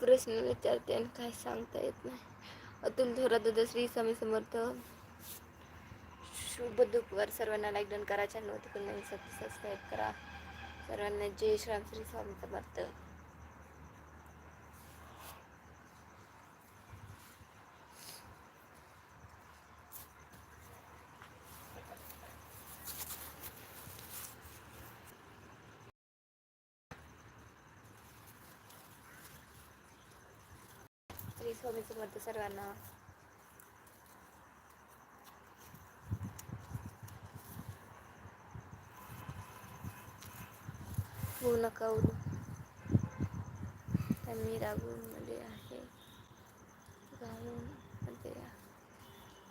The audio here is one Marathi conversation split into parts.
प्रश्न विचारते आणि काय सांगता येत नाही. अतुल थोरात दादा श्री स्वामी समर्थ. शुभ दुःखवर सर्वांना लाईक डन करा. चॅनल पण नवीन सबस्क्राईब करा. सर्वांना जय श्राम श्री स्वामी समर्थ श्री स्वामी समर्थ सर्वांना. होऊ नका उरू मी रागूनमध्ये आहे. मध्ये हां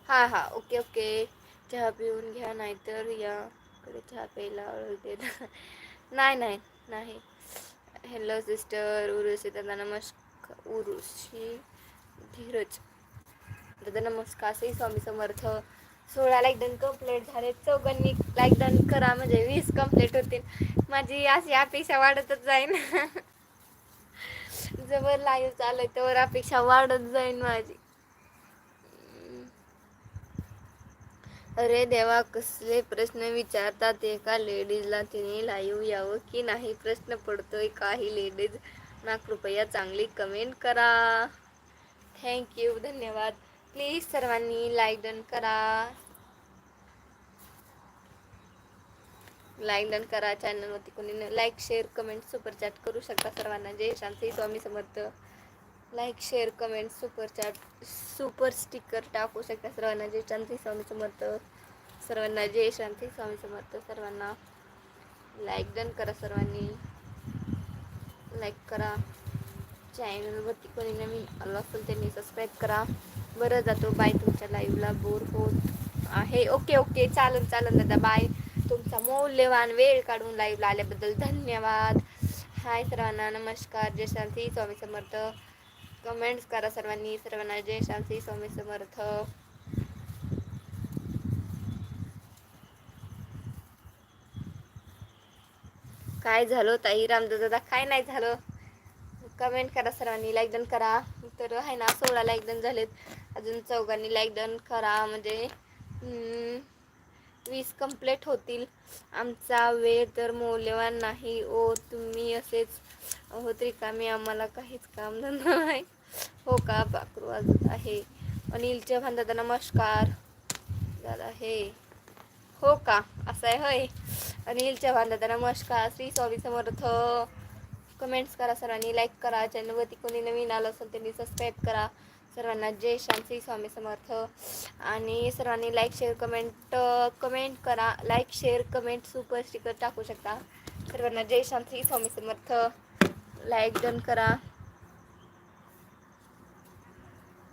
हा हा ओके ओके. चहा पिऊन घ्या नाहीतर याकडे चहा प्यायला आवडते नाही नाही नाही. हॅलो सिस्टर उरुषी दादा नमस्कार उरुषी धीरज. दादा नमस्कार श्री स्वामी समर्थ. सोळा लाईक डन कंप्लीट झाले. चौघांनी लाईक डन करा म्हणजे वीस कंप्लीट होतील. माझी अशी अपेक्षा वाढतच जाईन. जवळ लाईव्ह चालू त्यावर अपेक्षा वाढत जाईन माझी. अरे देवा कसले प्रश्न विचारतात एका लेडीजला तिने लाईव्ह यावं की नाही? प्रश्न पडतोय काही लेडीज ना कृपया चांगली कमेंट करा. थँक्यू धन्यवाद. प्लीज सर्वांनी लाईक डन करा. लाईक डन करा. चॅनलवरती कोणी like share comment super chat करू शकता सर्वांना. जय शांती Swami Samarth. Like share comment super chat super sticker टाकू शकता सर्वांना. जय शांती स्वामी समर्थ. सर्वांना जय शांती स्वामी समर्थ. सर्वांना लाईक डन करा सर्वांनी. लाईक करा. चॅनलवरती कोणी नवीन आलं असेल त्यांनी सबस्क्राईब करा. बरं जातो. बाय तुमच्या लाईव्हला बोर होत आहे. ओके ओके चालन चालन दादा. बाय तुमचा मौल्यवान वेळ काढून लाईव्हला आल्याबद्दल धन्यवाद. हाय सर्वांना. नमस्कार. जय शांती. स्वामी समर्थ. कमेंट्स करा सर्वांनी. सर्वांना जय शांती. स्वामी समर्थ. काय झालं ताई? रामदास दादा काय नाही झालं? कमेंट करा सर्वांनी लाईक डन करा. तर आहे ना सोळा लाईक डन झालेत. अजून चौघांनी लाईक डन करा. म्हणजे वीस कंप्लीट होतील. आमचा वेळ तर मौल्यवान नाही ओ तुम्ही असेच. होत रिकामी आम्हाला काहीच काम धंदा नाही. हो का बाकरू वाजत आहे. अनिल चव्हाण नमस्कार. दादा हे हो का असं आहे होय. अनिलच्या चव्हाण नमस्कार. श्री स्वामी समर्थ कमेंट्स करा सर्वांनी लाईक करा. चॅनलवरती कोणी नवीन आलं असेल त्यांनी सबस्क्राईब करा. सर्वांना जय शांती स्वामी समर्थ. आणि सर्वांनी लाईक शेअर कमेंट कमेंट करा. Like share comment super sticker टाकू शकता. सर्वांना जय शांती स्वामी समर्थ. लाईक डन करा.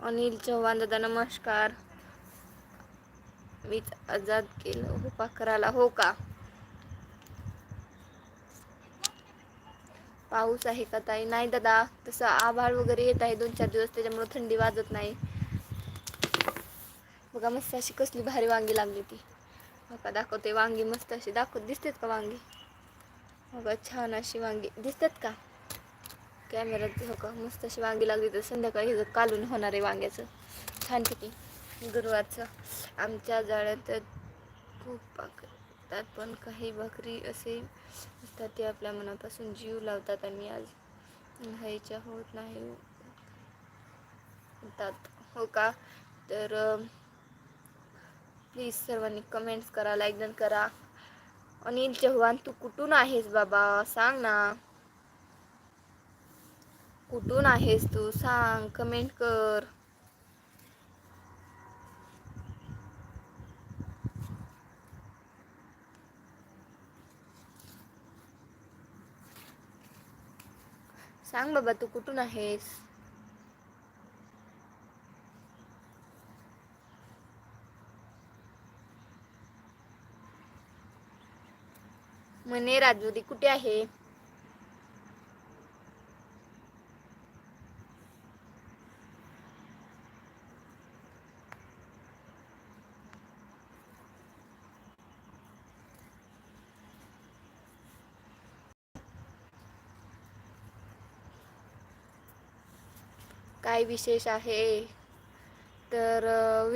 अनिल चव्हाण दादा नमस्कार. मीच आजाद केलं. हो करायला हो का? पाऊस आहे का ताई? नाही दादा तसं आभाळ वगैरे येत आहे दोन चार दिवस त्याच्यामुळे थंडी वाजत नाही. बघा मस्त अशी कसली भारी वांगी लागली ती. बघा दाखवते वांगी मस्त अशी. दाखवत दिसतात का वांगी? बघा छान अशी वांगी. दिसतात का? कॅमेरात हो का? मस्त अशी वांगी लागली तर संध्याकाळी हे कालून होणार आहे वांग्याचं. छानपैकी गुरुवारचं आमच्या जाळ्यात खूप असतात पण काही भाकरी असे असतात ते आपल्या मनापासून जीव लावतात आणि आज व्हायच्या होत नाही. होतात हो का? तर प्लीज सर्वांनी कमेंट्स करा लाईक डन करा. अनिल चव्हाण तू कुठून आहेस बाबा? सांग ना. कुठून आहेस तू? सांग कमेंट कर. सांग बाबा तू कुठून आहेस? म्हणे राजुरी कुठे आहे? काय विशेष आहे? तर विश